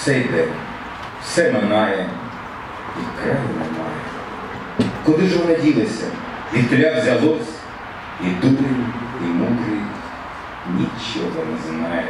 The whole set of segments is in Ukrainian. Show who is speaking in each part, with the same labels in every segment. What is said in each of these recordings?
Speaker 1: Все йде, все минає, і краю немає. Куди ж вони ділися? Відкля взялось, і дурень, і мудрий. Нічого не знає.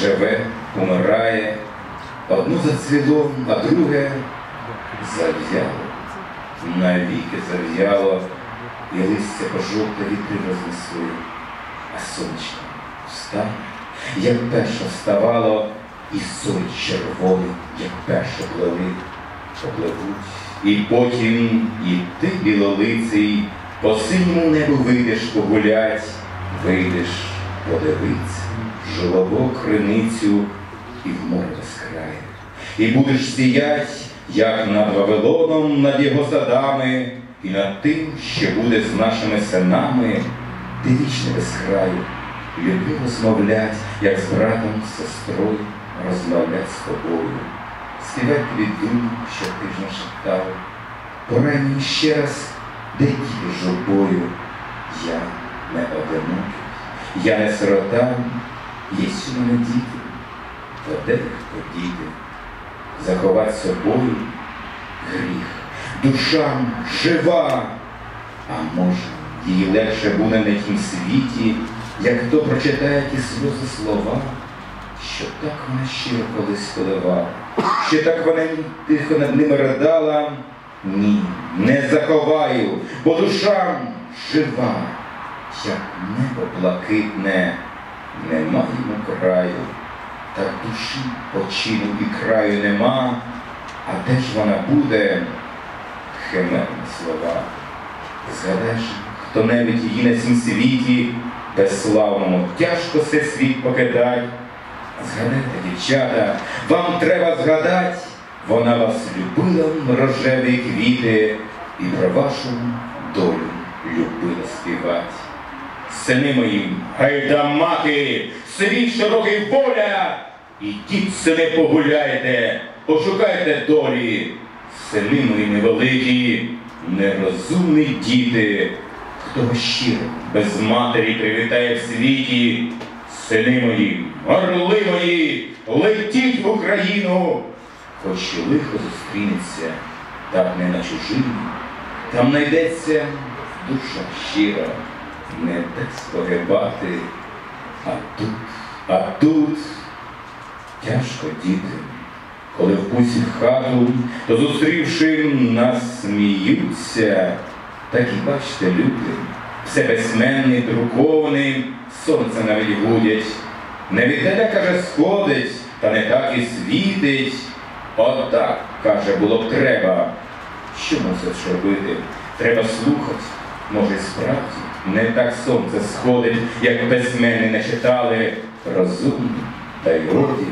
Speaker 1: Живе, умирає, одну зацвіло, а друге зав'яло, навіки зав'яло, і листя пожовте вітри рознесли, а сонячно встане, як перше вставало, і соль червоний, як перше плели, попливуть. І потім і ти, білолиций, по синьому небу вийдеш погулять, вийдеш подивиться, жолобок криницю і в море безкрає. І будеш сіять, як над Вавилоном, над його садами, і над тим, що буде з нашими синами, ти вічне без краю, люблю розмовлять, як з братом, з сестрою, розмовлять з тобою. Співать тобі думу, що ти ж нашептав. Пора ще раз, де діти журбою. Я не одинокий, я не сирота, є у мене діти, то де їх подіти? Заховать собою гріх, душа жива, а може, їй легше буде на тім світі, як хто прочитає ті сльози слова, що так вона щиро колись коливала, що так вона тихо над ними ридала. Ні, не заховаю, бо душа жива, як небо блакитне, нема йому краю, та душі почину і краю нема, а де ж вона буде? Химерні слова. Згадаєш, хто-небудь її на цім світі, безславному, тяжко се світ покидать. Згадайте, дівчата, вам треба згадать, вона вас любила, рожеві квіти, і про вашу долю любила співать. Сини мої, гайда мати, світ широкий воля, ідіть, сини, погуляйте, пошукайте долі, сини мої невеликі, нерозумні діти, хто щиро без матері привітає в світі, сини мої, орли мої, летіть в Україну, хоч і лихо зустрінеться, так не на чужині, там знайдеться душа щира, не дасть погибати, а тут, а тут тяжко діти. Коли в пусі хату, то зустрівши нас сміються, так і бачите, люди, все безсменний, друкований, сонце навіть гудять. Не від тебе, каже, сходить, та не так і світить. Отак, каже, було б треба. Що мусиш робити? Треба слухати. Може, справді не так сонце сходить, як безсмени не читали. Розумні та й роді.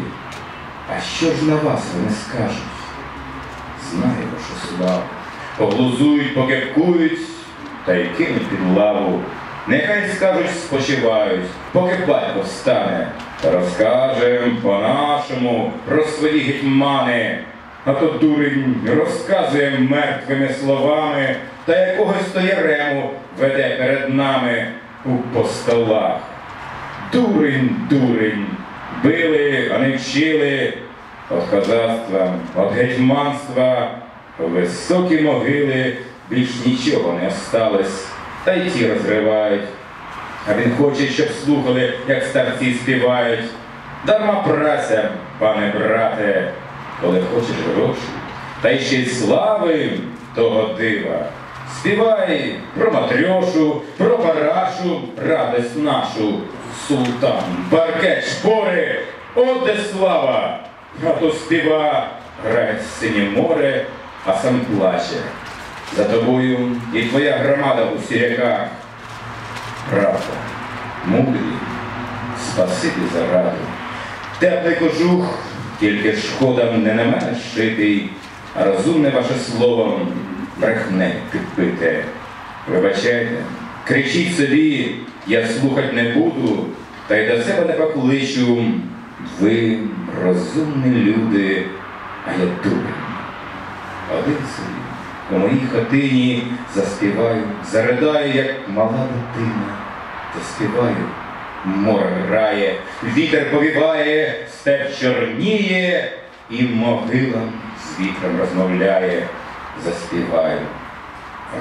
Speaker 1: А що ж на вас вони скажуть? Знаю вашу славу. Поглузують, покепкують та й кинуть під лаву. Нехай скажуть, спочивають, поки батько встане. Розкажем по-нашому про свої гетьмани. А то дурень розказує мертвими словами та якогось то ярему веде перед нами у постолах. Дурень, дурень, били, а не вчили, от козацтва, от гетьманства, високі могили, більш нічого не осталось, та й ті розривають. А він хоче, щоб слухали, як старці співають. Дарма праця, пане брате, коли хочеш гроші, та й ще й слави того дива. Співай про матрьошу, про парашу, радость нашу, султан, баркет, шпори, от де слава, а то співа, грає синє море, а сам плаче. За тобою і твоя громада у сіряках. Правда, мудрі, спасибі за раду. Теплий кожух, тільки шкода не на мене шитий, а розумне ваше слово брехне підпите. Вибачайте, кричіть собі, я слухать не буду, та й до себе не покличу. Ви розумні люди, а я дурень. Один собі у моїй хатині заспіваю, заридаю, як мала дитина, заспіваю, море грає, вітер повіває, степ чорніє, і могила з вітром розмовляє, заспіваю.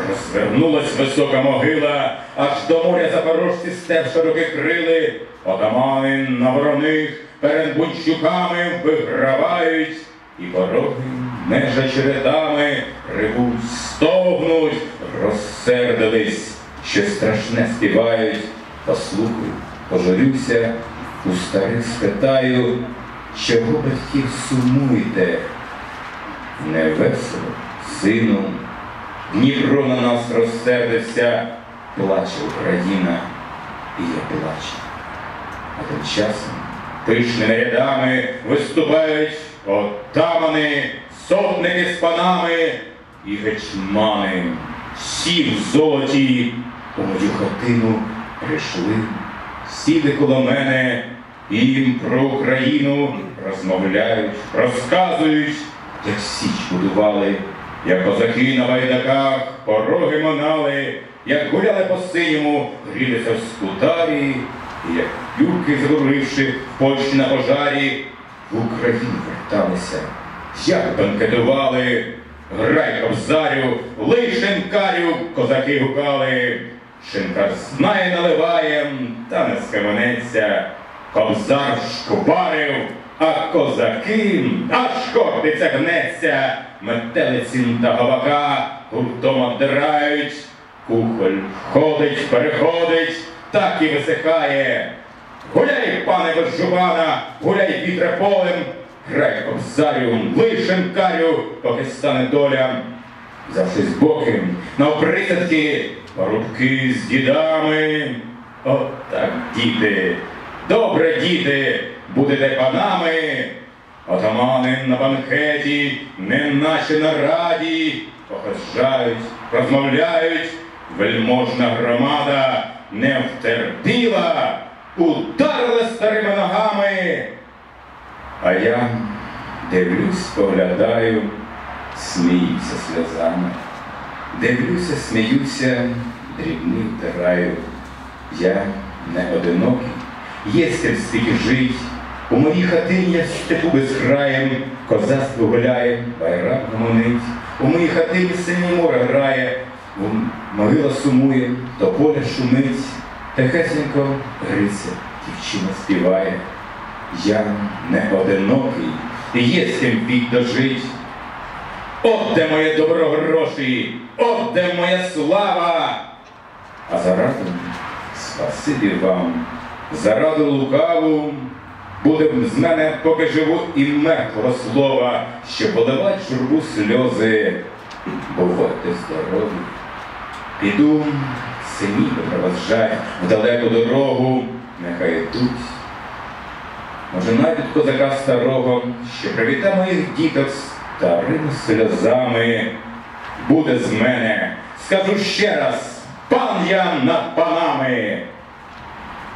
Speaker 1: Розвернулась висока могила, аж до моря запорожці степ широкі крили, отамани на вороних перед бунчуками вигравають, і пороги межа чередами ревуть, стогнуть, розсердились, щось страшне співають. Послухай, пожурюся, у старих спитаю, чого батьків сумуєте? Не весело, сину, Дніпро на нас розсердився, плаче Україна, і я плачу. А тим часом пишними рядами виступають отамани, сотники з панами і гетьмани. Всі в золоті у мою хатину прийшли, сіли коло мене їм про Україну розмовляють, розказують, як січ будували, як козаки на байдаках пороги монали, як гуляли по синьому, грілися в скутарі, як юрки згоривши в Польщі на пожарі, в Україну верталися, як банкетували, грай кобзарю, лий шинкарю, козаки гукали. Шинкар знає наливаєм, та не схаменеться, кобзар шкубарив, а козаки аж хортиця гнеться, метелиці та гавака гуртом обдирають, кухоль ходить, переходить, так і висихає. Гуляй, пане без гуляй вітре полем, грай кобзарю, лий шинкарю, поки стане доля. Взявшись боком, навприсядки, парубки з дідами. От так, діти, добре діти, будете панами. Отамани на банкеті, неначе на раді, похожають, розмовляють, вельможна громада не втерпіла, ударила старими ногами. А я дивлюсь, поглядаю, сміюся сльозами. Дивлюся, сміюся, дрібний втираю. Я не одинокий, є світі жить. У моїй хатині я степу безкраєм, козацтво гуляє, байрак гомонить. У моїй хатині синє море грає, могила сумує, то поле шумить, тихесенько гриця, дівчина співає. Я не одинокий, є з ким піть дожить. От де моє добро гроші, от де моя слава. А зараду спасибі вам, зараду лукаву, буде з мене, поки живу, і мертвого слова, що поливать журбу сльози. Бувайте здорові. Піду синів проводжать в далеку дорогу, нехай йдуть. Може, найдуть козака старого, що привіта моїх діток старими сльозами. Буде з мене, скажу ще раз, пан я над панами.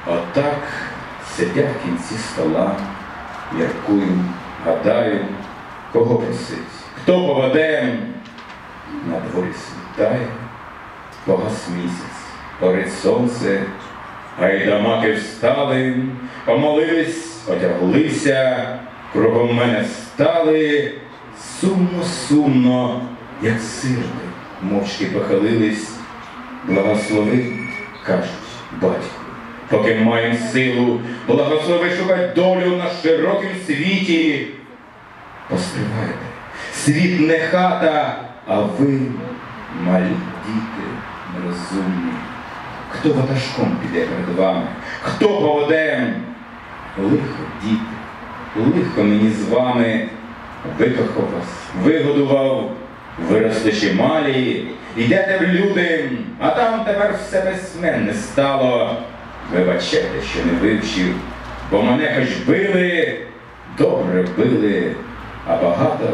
Speaker 1: Отак сидя в кінці стола, міркую, гадаю, кого просить, хто поведе, на дворі світає, погас місяць, горить сонце, гайдамаки встали, помолились, одяглися, кругом мене стали, сумно, сумно, як сирни, мовчки похилились, благослови, кажуть, батько, поки маєм силу, благослови шукать долю на широкім світі. Поспівайте, світ не хата, а ви, малі діти, нерозумні. Хто ватажком піде перед вами? Хто поведе? Лихо, діти, лихо мені з вами, викохав вас, вигодував, ще малі, йдете в люди, а там тепер все безсменне стало. Вибачайте, що не вивчив, бо мене хоч били, добре били, а багато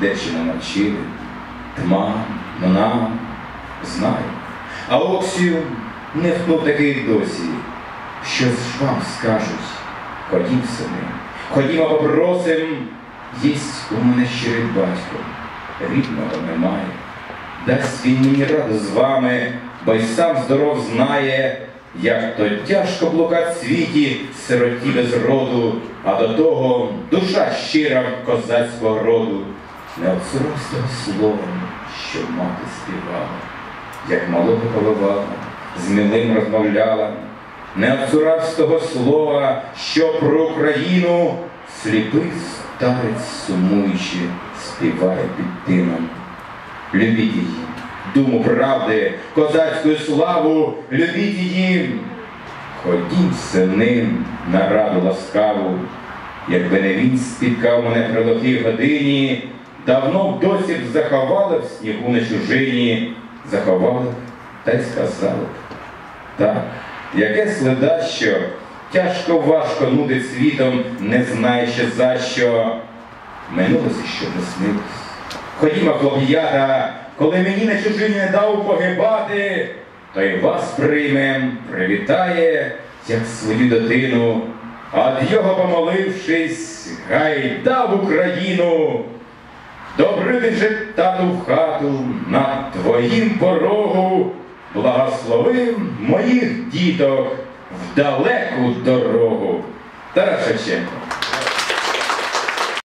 Speaker 1: дечого навчили. Тма, мна, знаю. А Оксію не втнув такий досі. Що ж вам скажуть? Ходім сини, ходімо попросим, єсть у мене щирий батько, рідного немає. Дасть він мені раду з вами, бо й сам здоров знає, як то тяжко блукать світі сироті без роду, а до того душа щира козацького роду, не обсуравсь того слова, що мати співала, як малого поливала, з милим розмовляла, не обсуравсь того слова, що про Україну сліпий старець сумуючи співає під тином. Любіть її, думу правди, козацьку славу, любіть її. Ходім, сини, на раду ласкаву, якби не він спіткав мене при лохій годині, давно б досі б заховали в снігу на чужині, заховали та й сказали. Так, яке следа, що тяжко важко нудить світом, не знаючи за що. Минулося, що не снилось. Ходімо, хлоп'ята, коли мені на чужині не дав погибати, то й вас приймем, привітає, як свою дитину, а його помолившись, гайда в Україну. Добрий же, тату, в хату, на твоїм порогу, благослови моїх діток в далеку дорогу. Тарас Шевченко.